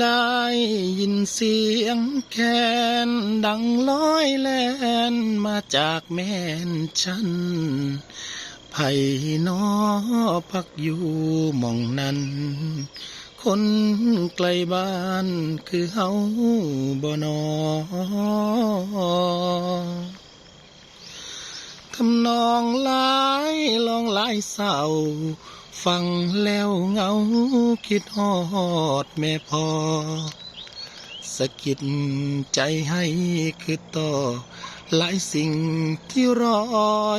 ได้ยินเสียงแคนดังลอยแลนมาจากแม่นฉันไผ่นอพักอยู่มองนั้น คนไกลบ้านคือเฮาบ่นอทำนองลายลองลายเศร้า ฟังแล้วเหงาคิดฮอดแม่พอสะกิดใจให้คือต่อ หลายสิ่งที่รอ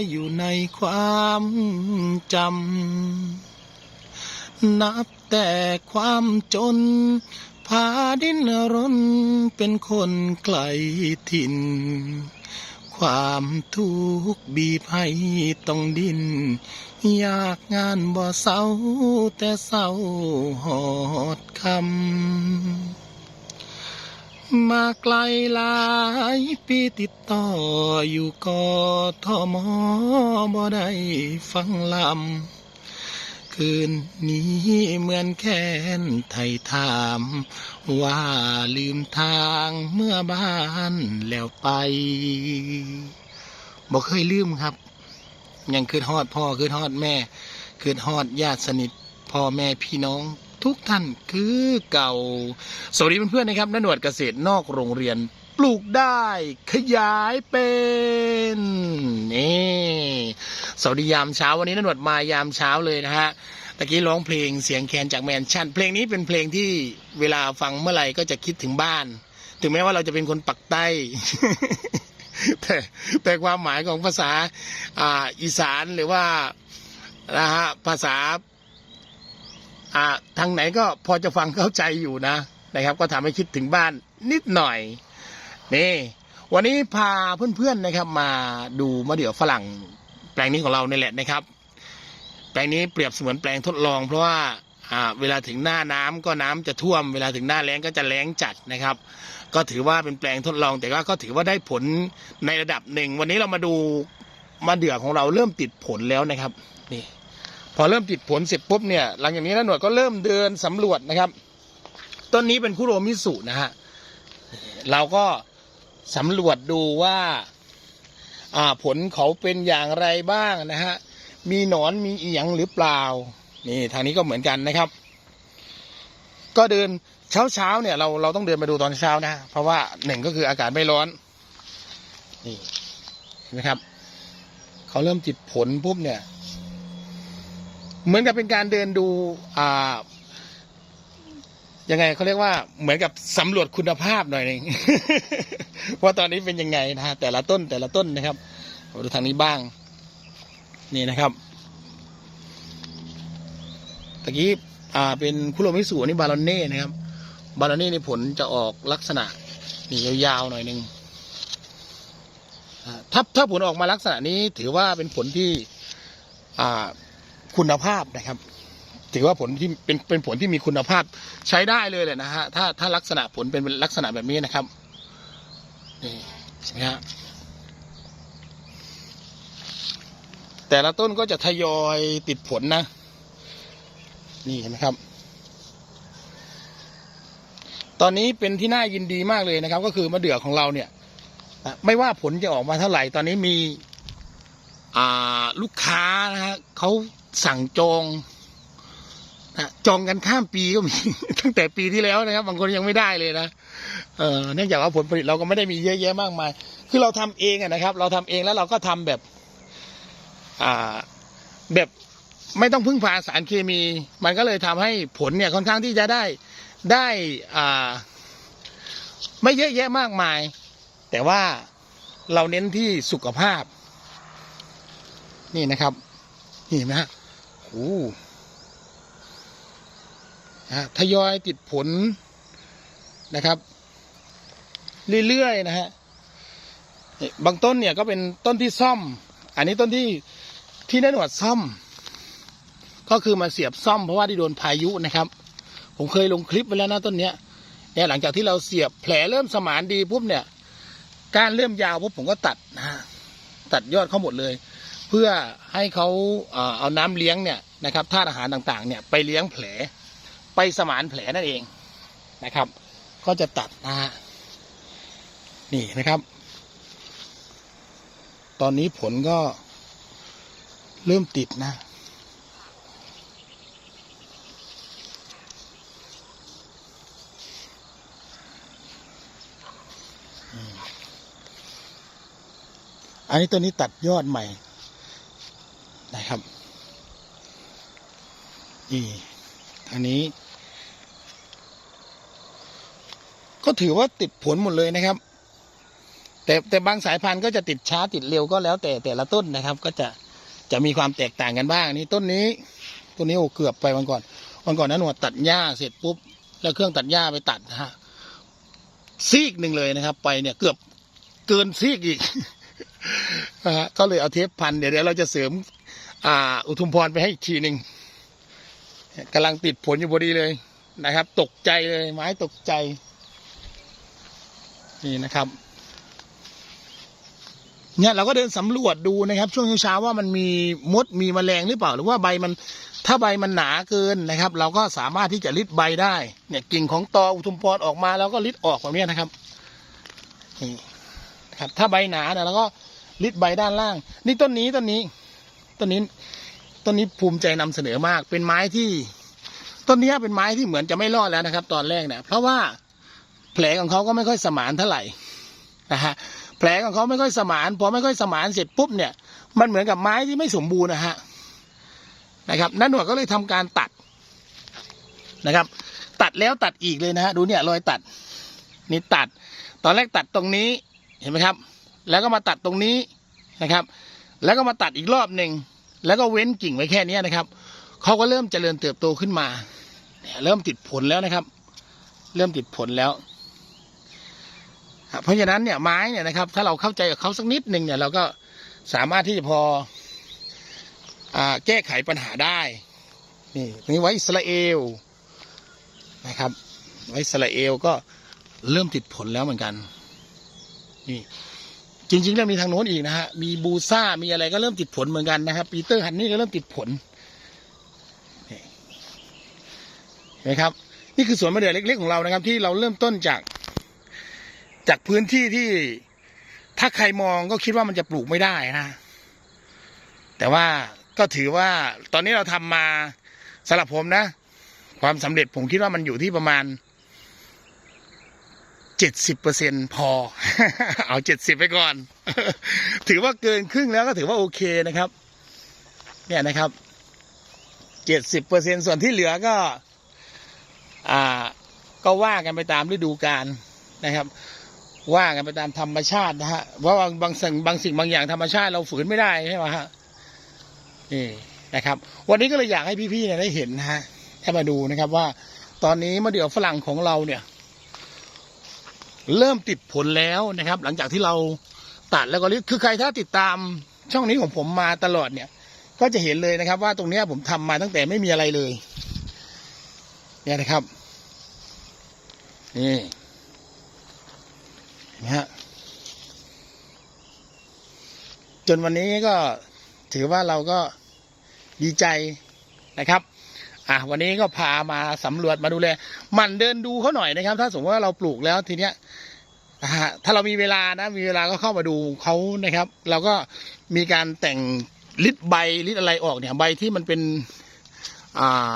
อยู่ในความจำ นับแต่ความจน พาดินรนเป็นคนไกลถิ่น ความทุกข์บีบให้ต้องดิน อยากงานบ่เศร้าแต่เศร้าหอดคำ มาไกลหลายปีติดต่ออยู่กอทมบ่ได้ฟังลำ คืนนี้เหมือนแค้นไทยถาม ว่าลืมทางเมื่อบ้านแล้วไปบอกเคยลืมครับ ยังคืนฮอดพ่อคืนฮอดแม่คืนฮอดญาติสนิทพ่อแม่พี่น้องทุกท่านคือเก่า สวัสดีเพื่อนๆนะครับนหนวดเกษตรนอกโรงเรียนปลูกได้ขยายเป็นนี่สวัสดียามเช้าวันนี้นหนวดมายามเช้าเลยนะฮะตะกี้ร้องเพลงเสียงแคนจากแมนชั่น เพลงนี้เป็นเพลงที่เวลาฟังเมื่อไหร่ก็จะคิดถึงบ้าน ถึงแม้ว่าเราจะเป็นคนปักใต้ แต่แต่ความหมายของภาษาอ่าอีสานหรือว่านะฮะภาษาอ่าทางไหนก็พอจะฟังเข้าใจอยู่นะนะครับ ก็ทำให้คิดถึงบ้านนิดหน่อยนี่วันนี้พาเพื่อนๆนะครับมาดูมะเดื่อฝรั่งแปลงนี้ของเราเนี่ยแหละนะครับ แปลงนี้เปรียบเสมือนแปลงทดลอง เพราะว่าอ่า เวลาถึงหน้าน้ำก็น้ำจะท่วม เวลาถึงหน้าแล้งก็จะแล้งจัดนะครับ ก็ถือว่าเป็นแปลงทดลอง แต่ว่าก็ถือว่าได้ผลในระดับหนึ่ง วันนี้เรามาดูมะเดือของเราเริ่มติดผลแล้วนะครับ นี่ พอเริ่มติดผลเสร็จปุ๊บเนี่ย หลังจากนี้นะหน่วยก็เริ่มเดินสำรวจนะครับ ต้นนี้เป็นคุโรมิสุนะฮะเราก็สำรวจดูว่าอ่าผลเขาเป็นอย่างไรบ้างนะฮะมีหนอนมีเอียงหรือเปล่า นี่ทางนี้ก็เหมือนกันนะครับ ก็เดินเช้าเช้าเนี่ยเราเราต้องเดินมาดูตอนเช้านะ เพราะว่าหนึ่งก็คืออากาศไม่ร้อน นี่เห็นไหมครับเขาเริ่มติดผลปุ๊บเนี่ย เหมือนกับเป็นการเดินดูอ่ายังไงเขาเรียกว่าเหมือนกับสำรวจคุณภาพหน่อยหนึงว่าตอนนี้เป็นยังไงนะฮะแต่ละต้นแต่ละต้นนะครับดูทางนี้บ้าง นี่นะครับ ตะกี้อ่าเป็นคุโรมิสุอันนี้บาลอนเน่นะครับ บาลอนเน่ในผลจะออกลักษณะนี่ยาวๆหน่อยหนึงอ่าถ้าถ้าผลออกมาลักษณะนี้ถือว่าเป็นผลที่อ่าคุณภาพนะครับ ถือว่าผลที่เป็นเป็นผลที่มีคุณภาพใช้ได้เลยเลยนะฮะถ้าถ้าลักษณะผลเป็นลักษณะแบบนี้นะครับนี่ใช่ไหมฮะแต่ละต้นก็จะทยอยติดผลนะ นี่เห็นไหมครับ ตอนนี้เป็นที่น่ายินดีมากเลยนะครับ ก็คือมะเดื่อของเราเนี่ยไม่ว่าผลจะออกมาเท่าไหร่ ตอนนี้มีลูกค้านะฮะเขาสั่งจองจองกันข้ามปีก็มี ตั้งแต่ปีที่แล้วนะครับ บางคนยังไม่ได้เลยนะเออเนื่องจากว่าผลผลิตเราก็ไม่ได้มีเยอะแยะมากมาย คือเราทำเองนะครับ เราทำเองแล้วเราก็ทำแบบ อ่า แบบ ไม่ต้องพึ่งพาสารเคมี มันก็เลยทำให้ผลเนี่ยค่อนข้างที่จะได้ได้อ่าไม่เยอะแยะมากมาย แต่ว่าเราเน้นที่สุขภาพ นี่นะครับนี่เห็นไหมฮะโอ้โหฮะทยอยติดผลนะครับ เรื่อยๆนะฮะบางต้นเนี่ยก็เป็นต้นที่ซ่อม อันนี้ต้นที่ที่ได้หนวดซ่อม ก็คือมาเสียบซ่อมเพราะว่าที่โดนพายุนะครับ ผมเคยลงคลิปไว้แล้วนะต้นเนี้ยเนี่ยหลังจากที่เราเสียบแผลเริ่มสมานดีปุ๊บเนี่ยการเริ่มยาวปุ๊บผมก็ตัดนะฮะตัดยอดเขาหมดเลย เพื่อให้เขาเอ่อเอาน้ำเลี้ยงเนี่ยนะครับธาตุอาหารต่างๆเนี่ยไปเลี้ยงแผลไปสมานแผลนั่นเองนะครับ ก็จะตัดนะฮะนี่นะครับ ตอนนี้ผลก็เริ่มติดนะ นนี้ตัวนี้ตัดยอดใหม่นะครับนี่อันนี้ ก็ถือว่าติดผลหมดเลยนะครับ แต่แต่บางสายพันธุ์ก็จะติดช้าติดเร็วก็แล้ว แต่แต่ละต้นนะครับ ก็จะจะมีความแตกต่างกันบ้างนี่ต้นนี้ต้นนี้โอ้เกือบไปวันก่อนวันก่อนนั้นหนวดตัดหญ้าเสร็จปุ๊บแล้วเครื่องตัดหญ้าไปตัดนะฮะซีกหนึ่งเลยนะครับ ไปเนี่ยเกือบเกินซีกอีก ก็เลยเอาเทปพันเดี๋ยวเดี๋ยวเราจะเสริม อ่า อุทุมพรไปให้อีกทีหนึ่งกำลังติดผลอยู่พอดีเลยนะครับ ตกใจเลย ไม้ตกใจ นี่นะครับ เนี่ยเราก็เดินสำรวจดูนะครับ ช่วงเช้าว่ามันมีมดมีแมลงหรือเปล่า หรือว่าใบมันถ้าใบมันหนาเกินนะครับ เราก็สามารถที่จะริดใบได้ เนี่ยกิ่งของตออุทุมพรออกมาแล้วก็ริดออกแบบนี้นะครับนี่ครับ ถ้าใบหนาเนี่ยเราก็ ริดใบด้านล่าง นี่ต้นนี้ต้นนี้ต้นนี้ต้นนี้ภูมิใจนำเสนอมาก เป็นไม้ที่ ต้นนี้เป็นไม้ที่เหมือนจะไม่รอดแล้วนะครับ ตอนแรกเนี่ยเพราะว่าแผลของเขาก็ไม่ค่อยสมานเท่าไหร่นะฮะแผลของเขาไม่ค่อยสมานพอไม่ค่อยสมานเสร็จปุ๊บเนี่ย มันเหมือนกับไม้ที่ไม่สมบูรณ์นะฮะนะครับนั่นหนวดก็เลยทำการตัดนะครับ ตัดแล้วตัดอีกเลยนะฮะดูเนี่ยรอยตัด นี่ตัด ตอนแรกตัดตรงนี้เห็นไหมครับ แล้วก็มาตัดตรงนี้นะครับ แล้วก็มาตัดอีกรอบหนึ่งแล้วก็เว้นกิ่งไว้แค่นี้นะครับเขาก็เริ่มเจริญเติบโตขึ้นมา เริ่มติดผลแล้วนะครับ เริ่มติดผลแล้วเพราะฉะนั้นเนี่ยไม้เนี่ยนะครับ ถ้าเราเข้าใจกับเขาสักนิดหนึ่งเนี่ย เราก็สามารถที่จะพออแก้ไขปัญหาได้นี่นี่ไว้อิสราเอลนะครับ ไว้อิสราเอลก็เริ่มติดผลแล้วเหมือนกันนี่ จริงๆแล้วมีทางโน้นอีกนะฮะ มีบูซ่า มีอะไรก็เริ่มติดผลเหมือนกันนะครับ ปีเตอร์ฮันนี่ก็เริ่มติดผลเห็นไหมครับ นี่คือสวนมะเดื่อเล็ก ๆ ของเรานะครับ ที่เราเริ่มต้นจาก จากพื้นที่ที่ถ้าใครมองก็คิดว่ามันจะปลูกไม่ได้นะ แต่ว่าก็ถือว่าตอนนี้เราทำมาสำหรับผมนะ ความสำเร็จผมคิดว่ามันอยู่ที่ประมาณ เจ็ดสิบเปอร์เซ็นพอ เอาเจ็ดสิบไปก่อน ถือว่าเกินครึ่งแล้วก็ถือว่าโอเคนะครับ เนี่ยนะครับเจ็ดสิบเปอร์เซ็นส่วนที่เหลือก็ อ่า ก็ว่ากันไปตามฤดูกาลนะครับ ว่ากันไปตามธรรมชาตินะฮะเพราะว่าบางสิ่งบางสิ่งบางอย่างธรรมชาติเราฝืนไม่ได้ใช่ไหมฮะนี่นะครับ วันนี้ก็เลยอยากให้พี่ๆเนี่ยได้เห็นนะฮะให้มาดูนะครับว่าตอนนี้มะเดื่อฝรั่งของเราเนี่ย เริ่มติดผลแล้วนะครับ หลังจากที่เราตัดแล้วก็คือใครถ้าติดตามช่องนี้ของผมมาตลอดเนี่ย ก็จะเห็นเลยนะครับ ว่าตรงเนี้ยผมทำมาตั้งแต่ไม่มีอะไรเลย เนี่ยนะครับ นี่นไหมฮะจนวันนี้ก็ถือว่าเราก็ดีใจนะครับ อะวันนี้ก็พามาสำรวจมาดูแลมันเดินดูเขาหน่อยนะครับ ถ้าสมมติว่าเราปลูกแล้วทีเนี้ย ถ้าเรามีเวลานะมีเวลาก็เข้ามาดูเขานะครับ เราก็มีการแต่งลิดใบลิดอะไรออกเนี่ย ใบที่มันเป็นอ่า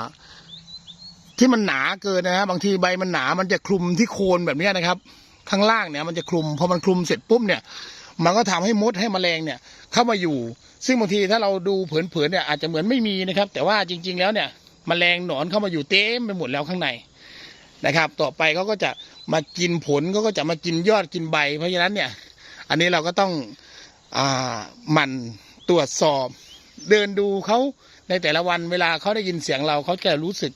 ที่มันหนาเกินนะฮะบางทีใบมันหนามันจะคลุมที่โคนแบบนี้นะครับ ข้างล่างเนี่ยมันจะคลุมพอมันคลุมเสร็จปุ๊บเนี่ย มันก็ทำให้มดให้แมลงเนี่ย เข้ามาอยู่ ซึ่งบางทีถ้าเราดูเผินๆเนี่ยอาจจะเหมือนไม่มีนะครับ แต่ว่าจริง ๆ แล้วเนี่ยแมลงหนอนเข้ามาอยู่เต็มไปหมดแล้วข้างใน นะครับ ต่อไปเขาก็จะมากินผลเขาก็จะมากินยอดกินใบ เพราะฉะนั้นเนี่ย อันนี้เราก็ต้องอ่าหมันตรวจสอบ เดินดูเขาในแต่ละวันเวลาเขาได้ยินเสียงเราเขาจะรู้สึก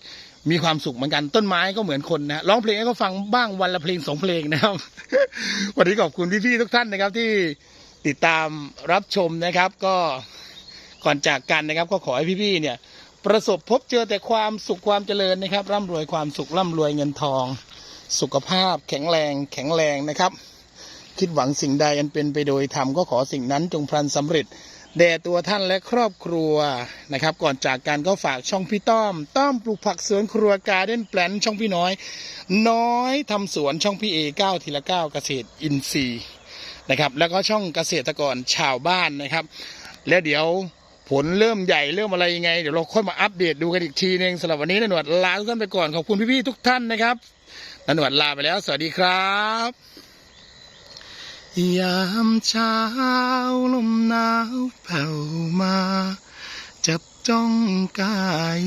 มีความสุขเหมือนกันต้นไม้ก็เหมือนคนนะร้องเพลงให้เขาฟังบ้างวันละเพลงสองเพลงนะครับ วันนี้ขอบคุณพี่ๆทุกท่านนะครับที่ติดตามรับชมนะครับ ก็ก่อนจากกันนะครับ ก็ขอให้พี่ๆเนี่ย ประสบพบเจอแต่ความสุขความเจริญนะครับ ร่ำรวยความสุขร่ำรวยเงินทอง สุขภาพแข็งแรงแข็งแรงนะครับ คิดหวังสิ่งใดอันเป็นไปโดยธรรมก็ขอสิ่งนั้นจงพลันสำเร็จแด่ตัวท่านและครอบครัวนะครับ ก่อนจากกันก็ฝากช่องพี่ต้อม ต้อมปลูกผักสวนครัวการเด้นแปลนช่องพี่น้อย น้อยทำสวนช่องพี่เอเก้าทีละเก้าเกษตรอินทรีย์นะครับ แล้วก็ช่องเกษตรกรชาวบ้านนะครับ แล้วเดี๋ยว ผลเริ่มใหญ่เริ่มอะไรยังไง เดี๋ยวเราค่อยมาอัปเดตดูกันอีกทีหนึงสำหรับวันนี้นหนวดลาทุกท่านไปก่อนขอบคุณพี่ๆทุกท่านนะครับนหนวดลาไปแล้ว สวัสดีครับยามเช้าลมหนาวแผ่วมา จับจ้องกาย